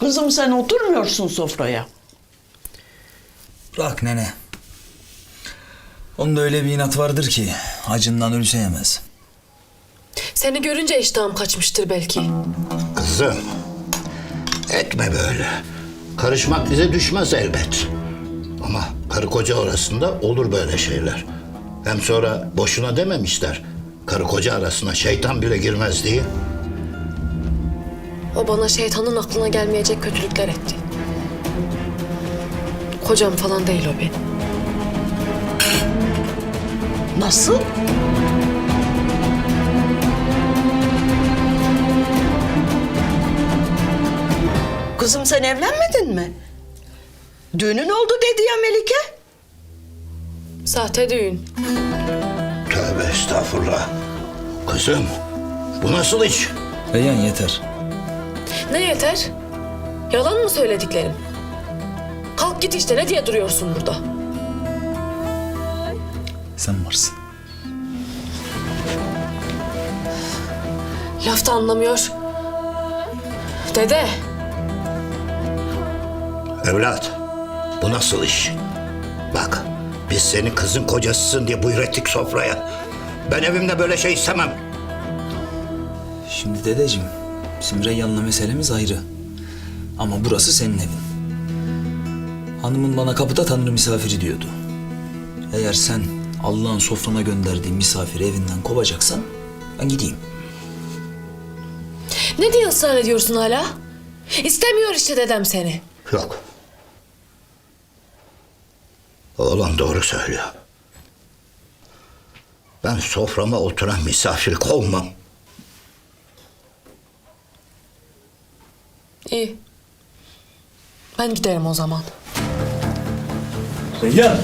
Kızım sen oturmuyorsun sofraya. Bırak nene. Onda öyle bir inat vardır ki acından ölse yemez. Seni görünce iştahım kaçmıştır belki. Kızım, etme böyle. Karışmak bize düşmez elbet. Ama karı koca arasında olur böyle şeyler. Hem sonra boşuna dememişler. Karı koca arasına şeytan bile girmez diye. O bana şeytanın aklına gelmeyecek kötülükler etti. Kocam falan değil o benim. Nasıl? Kızım sen evlenmedin mi? Düğünün oldu dedi ya Melike. Sahte düğün. Tövbe estağfurullah. Kızım, bu nasıl iş? Reyhan yeter. Ne yeter? Yalan mı söylediklerim? Kalk git işte ne diye duruyorsun burada? Sen varsın. Laf da anlamıyor. Dede, Evlat, bu nasıl iş? Bak, biz senin kızın kocasısın diye buyur ettik sofraya. Ben evimde böyle şey istemem. Şimdi dedeciğim bizim Reyhan'la meselemiz ayrı. Ama burası senin evin. Hanımın bana kapıda tanrı misafiri diyordu. Eğer sen Allah'ın sofrana gönderdiği misafiri evinden kovacaksan ben gideyim. ne diye ısrar ediyorsun hala? İstemiyor işte dedem seni. Yok. Oğlan doğru söylüyor. Ben soframa oturan misafir kovmam. İyi. Ben giderim o zaman. Reyhan!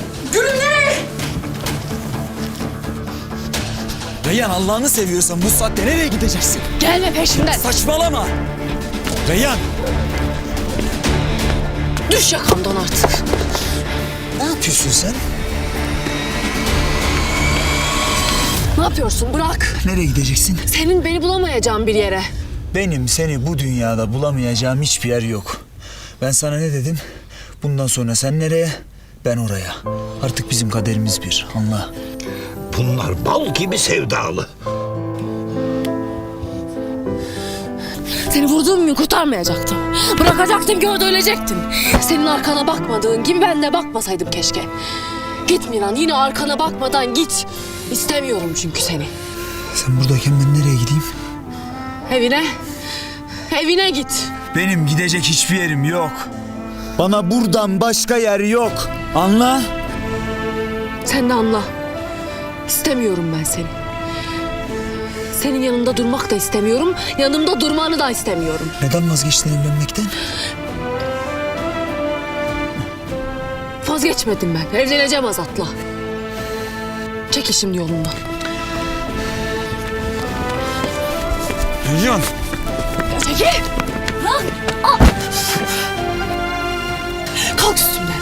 Reyhan Allah'ını seviyorsan bu saatte nereye gideceksin? Gelme peşimden. Saçmalama! Reyhan! Düş yakamdan artık. Ne yapıyorsun sen? Ne yapıyorsun? Bırak. Nereye gideceksin? Senin beni bulamayacağın bir yere. Benim seni bu dünyada bulamayacağım hiçbir yer yok. Ben sana ne dedim? Bundan sonra sen nereye? Ben oraya. Artık bizim kaderimiz bir. Anla. Bunlar bal gibi sevdalı. Seni vurduğum gün kurtarmayacaktım. Bırakacaktım ki orada ölecektin. Senin arkana bakmadığın gibi ben de bakmasaydım keşke. Git Miran yine arkana bakmadan git. İstemiyorum çünkü seni. Sen buradayken ben nereye gideyim? Evine. Evine git. Benim gidecek hiçbir yerim yok. Bana buradan başka yer yok. Anla. Sen de anla. İstemiyorum ben seni. Senin yanında durmak da istemiyorum. Yanımda durmanı da istemiyorum. Neden vazgeçtin evlenmekten? Vazgeçmedim ben. Evleneceğim Azat'la. Çekil şimdi yolundan. Reyhan. Çekil! Lan! Al! Kalk üstümden.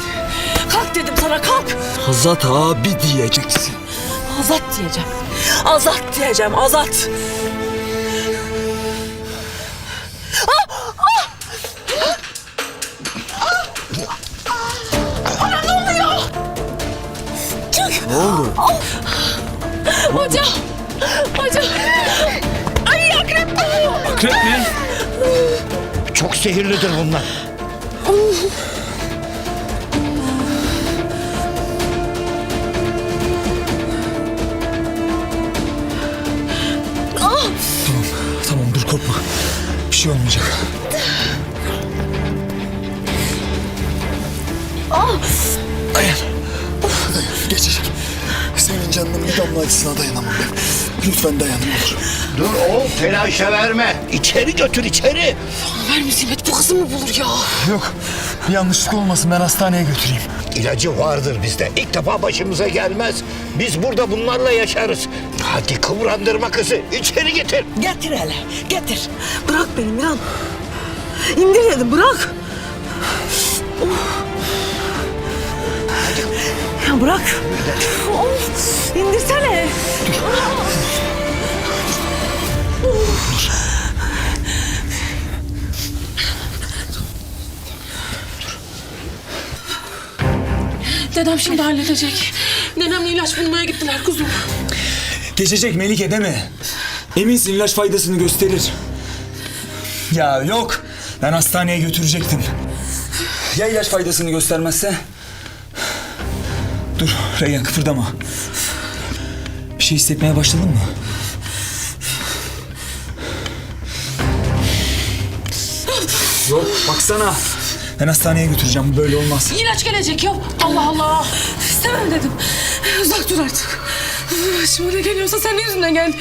Kalk dedim sana kalk. Hazat abi diyeceksin. Azat diyeceğim. Azat diyeceğim Azat. Akrep mi? Çok zehirlidir bunlar. Tamam dur korkma. Bir şey olmayacak. Dayan. Dayan. Geçecek. Senin canının bir damla acısına dayanamam ben. Lütfen dayan ne olur. Dur oğul telaşa verme. İçeri götür içeri. Ver musibet bu kızı mı bulur ya? Yok. Bir yanlışlık olmasın ben hastaneye götüreyim. İlacı vardır bizde. İlk defa başımıza gelmez. Biz burada bunlarla yaşarız. Hadi kıvrandırma kızı. İçeri getir. Getir hele getir. Bırak beni Miran. İndir dedim bırak. Of. Ya bırak. Of. İndirsene. Dedem şimdi halledecek. Nenemle ilaç bulmaya gittiler kuzum. Geçecek Melike deme. Eminsin ilaç faydasını gösterir. Ya yok. Ben hastaneye götürecektim. Ya ilaç faydasını göstermezse? Dur Reyhan kıpırdama. Bir şey hissetmeye başladın mı? Yok baksana. Ben hastaneye götüreceğim. Bu böyle olmaz. İlaç gelecek ya. Allah Allah. İstemem dedim. Uzak dur artık. Şimdi ne geliyorsa senin yüzünden geldi.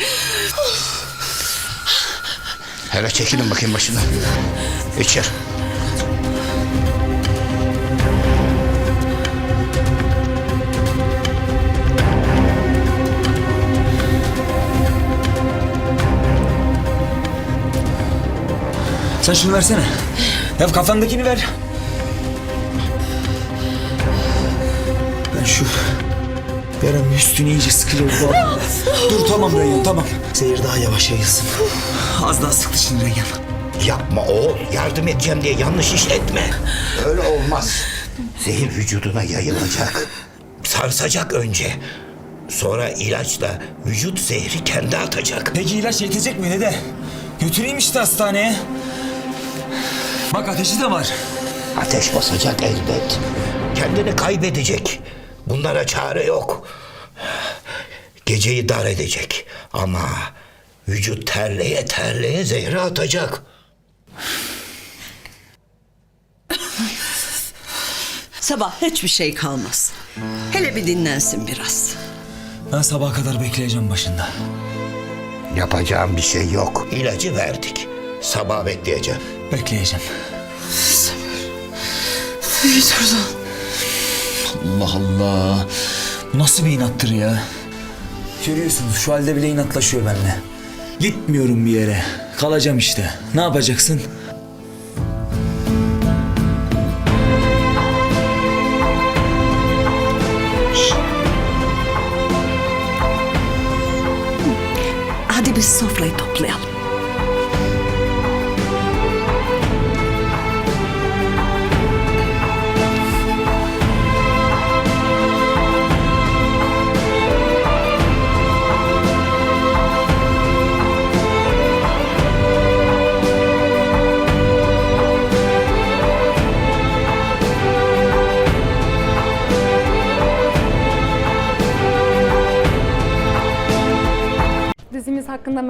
Hele çekilin bakayım başına. İçer. Sen şunu versene. Ya kafandakini ver. Ben şu yaranın üstüne iyice sıkılıyorum. Dur tamam Reyhan tamam. Seyir daha yavaş yayılsın. Az daha sık dişini Reyhan. Yapma oğul. Yardım edeceğim diye yanlış iş etme. Öyle olmaz. Zehir vücuduna yayılacak. Sarsacak önce. Sonra ilaçla vücut zehri kendi atacak. Peki ilaç yetecek mi dede? Götüreyim işte hastaneye. Bak ateşi de var. Ateş basacak elbet. Kendini kaybedecek. Bunlara çare yok. Geceyi dar edecek. Ama vücut terleye terleye zehri atacak. Sabah hiçbir şey kalmaz. Hele bir dinlensin biraz. Ben sabaha kadar bekleyeceğim başında. Yapacağım bir şey yok. İlacı verdik. Sabah bekleyeceğim. Bekleyeceğim. Git oradan. Allah Allah. Bu nasıl bir inattır ya? Görüyorsunuz şu halde bile inatlaşıyor benimle. Gitmiyorum bir yere. Kalacağım işte. Ne yapacaksın? Hadi biz sofrayı toplayalım.